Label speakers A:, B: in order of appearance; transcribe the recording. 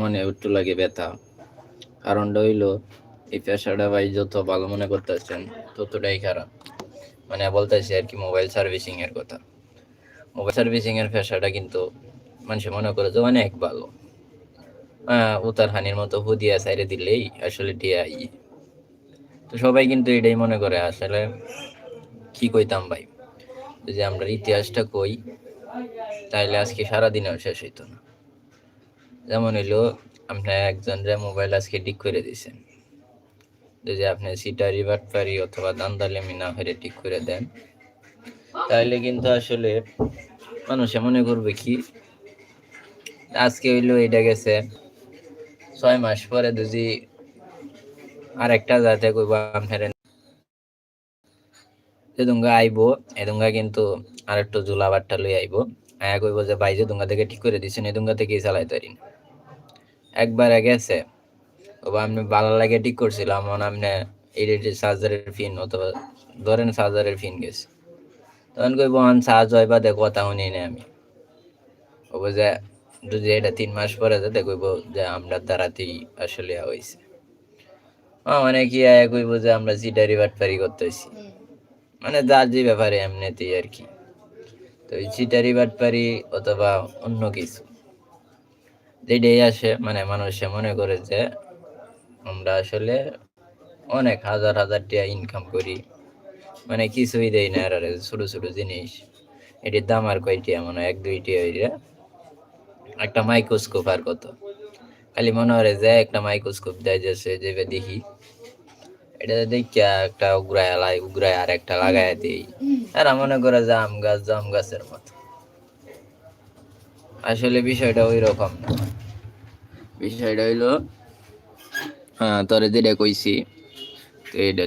A: মনে একটু লাগে ব্যথা। কারণটা হইল, এই পেশাটা ভাই যত ভালো মনে করতেছেন, ততটাই খারাপ। মানে বলতেছি আর কি মোবাইল সার্ভিসিং এর কথা। মোবাইল সার্ভিসিং এর পেশাটা কিন্তু মানুষ মনে করে যে অনেক ভালো। উতার হানির মতো হুদিয়া সাইরে দিলেই আসলে টিআই তো সবাই কিন্তু এটাই মনে করে, আসলে কি কইতাম ভাই? যদি আমরা ইতিহাসটা কই, তাইলে আজকে সারাদিনেও শেষ হইতো না। যেমন হইল, আপনার একজন যে মোবাইল আজকে ঠিক করে দিছেন। যদি আপনি সিটারি, বাটপারি অথবা দান্দালেমি না হয়ে ঠিক করে দেন, তাহলে কিন্তু আসলে মানুষে মনে করবে কি, আজকে হইল এটা গেছে, ছয় মাস পরে যদি আরেকটা যাতে কইবা আপনার এদুঙ্গা আইবো, এদুঙ্গা কিন্তু আরেকটু জুলা বাট্টা লই আইবো। আয়া কইব যে ভাই যে দুঙ্গা থেকে ঠিক করে দিছেন এদুঙ্গা থেকে চালাই তারি না একবার গেছে। ওবা আপনি ভালো লাগে ঠিক করছিলাম আপনি এডিটের চার্জারের ফিন অথবা ধরেন চার্জারের ফিন গেছে। তখন কইব আন চার্জ হয় বা দেখো কথা শুনি না আমি। ওব যে যদি এটা তিন মাস পরে যাতে কইব যে আমরা দ্বারাতেই আসলে হয়েছে মানে কি আয়া কইব যে আমরা সিটারি বাটপারি করতেছি। মানে যার যে ব্যাপারে এমনিতেই আর কি। তো চিটারি বাটপারি অথবা অন্য কিছু। যেটাই আসে মানে মানুষে মনে করে যে আমরা আসলে অনেক হাজার হাজার টাকা ইনকাম করি। মানে কিছুই দেই না আর ছোট ছোট জিনিস। এটির দাম আর কয়টিয়া মনে এক দুইটি হইলে একটা মাইক্রোস্কোপ আর কত। খালি মনে হয় যে একটা মাইক্রোস্কোপ দেয় যাচ্ছে যে দেখি। এটা দেখিয়া একটা উগরায় লাই, উগরায় আর একটা লাগাই দিই আর মনে করে যে আম গাছ জাম গাছের মতো। আসলে বিষয়টা ওই রকম না। বিষয়টা হইল হ্যাঁ তোরে যেটা কইছি, তো এটা